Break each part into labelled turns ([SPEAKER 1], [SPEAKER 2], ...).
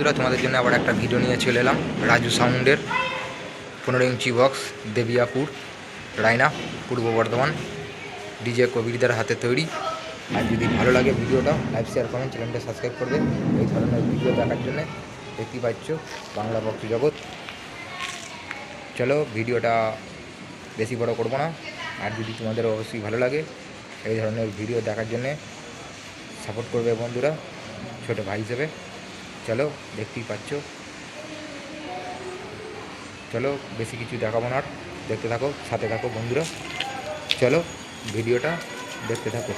[SPEAKER 1] বন্ধুরা, তোমাদের জন্য আবার একটা ভিডিও নিয়ে চলে এলাম। রাজু সাউন্ডের পনেরো ইঞ্চি বক্স দেবিয়াপুর, রায়না, পূর্ব বর্ধমান ডিজে কবিরদার হাতে তৈরি। আর যদি ভালো লাগে ভিডিওটা লাইভ শেয়ার কমেন্ট চ্যানেলটা সাবস্ক্রাইব করবে এই ধরনের ভিডিও দেখার জন্য দেখতে পাচ্ছ বাংলা বক্স জগৎ। চলো ভিডিওটা বেশি বড় করব না। আর যদি তোমাদের অবশ্যই ভালো লাগে, এই ধরনের ভিডিও দেখার জন্যে সাপোর্ট করবে বন্ধুরা, ছোটো ভাই হিসেবে। চলো, দেখতেই পাচ্ছ। চলো, বেশি কিছু দেখাবো না দেখতে থাকো, সাথে থাকো বন্ধুরা। চলো, ভিডিওটা দেখতে থাকো।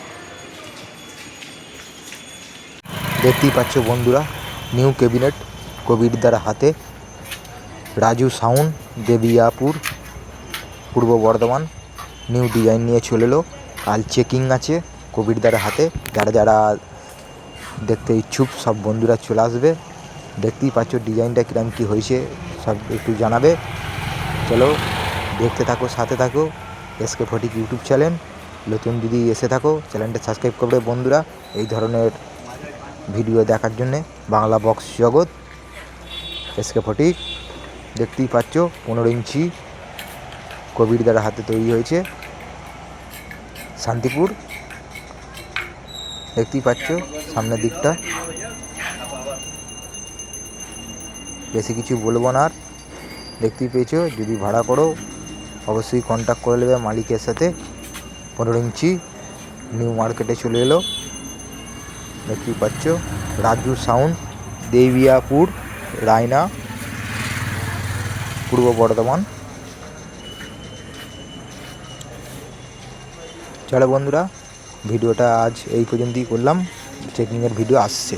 [SPEAKER 1] দেখতেই পাচ্ছ বন্ধুরা, নিউ ক্যাবিনেট কবিরদার হাতে। রাজু সাউন্ড দেবিয়াপুর, পূর্ব বর্ধমান। নিউ ডিজাইন নিয়ে চলে এলো। কাল চেকিং আছে কবিরদার হাতে। যারা যারা দেখতে ইচ্ছুক, সব বন্ধুরা চলে আসবে। দেখতেই পাচ্ছ ডিজাইনটা কিরম কী হয়েছে, সব একটু জানাবে। চলো, দেখতে থাকো, সাথে থাকো এসকে ফটিক ইউটিউব চ্যানেল। নতুন যদি এসে থাকো, চ্যানেলটা সাবস্ক্রাইব করবে বন্ধুরা, এই ধরনের ভিডিও দেখার জন্যে। বাংলা বক্স জগৎ এসকে ফটিক দেখতেই পাচ্ছ, পনেরো ইঞ্চি কোভিড দ্বারা হাতে তৈরি হয়েছে। শান্তিপুর দেখতেই পাচ্ছ, সামনের দিকটা। বেশি কিছু বলব না আর। দেখতেই পেয়েছ, যদি ভাড়া করো, অবশ্যই কন্ট্যাক্ট করে নেবে মালিকের সাথে। পনেরো ইঞ্চি নিউ মার্কেটে চলে এলো। দেখতেই পাচ্ছ, রাজু সাউন্ড দেবিয়াপুর, রায়না, পূর্ব বর্ধমান। চলো বন্ধুরা ভিডিওটা আজ এই পর্যন্তই করলাম। চেকিংয়ের ভিডিও আসছে।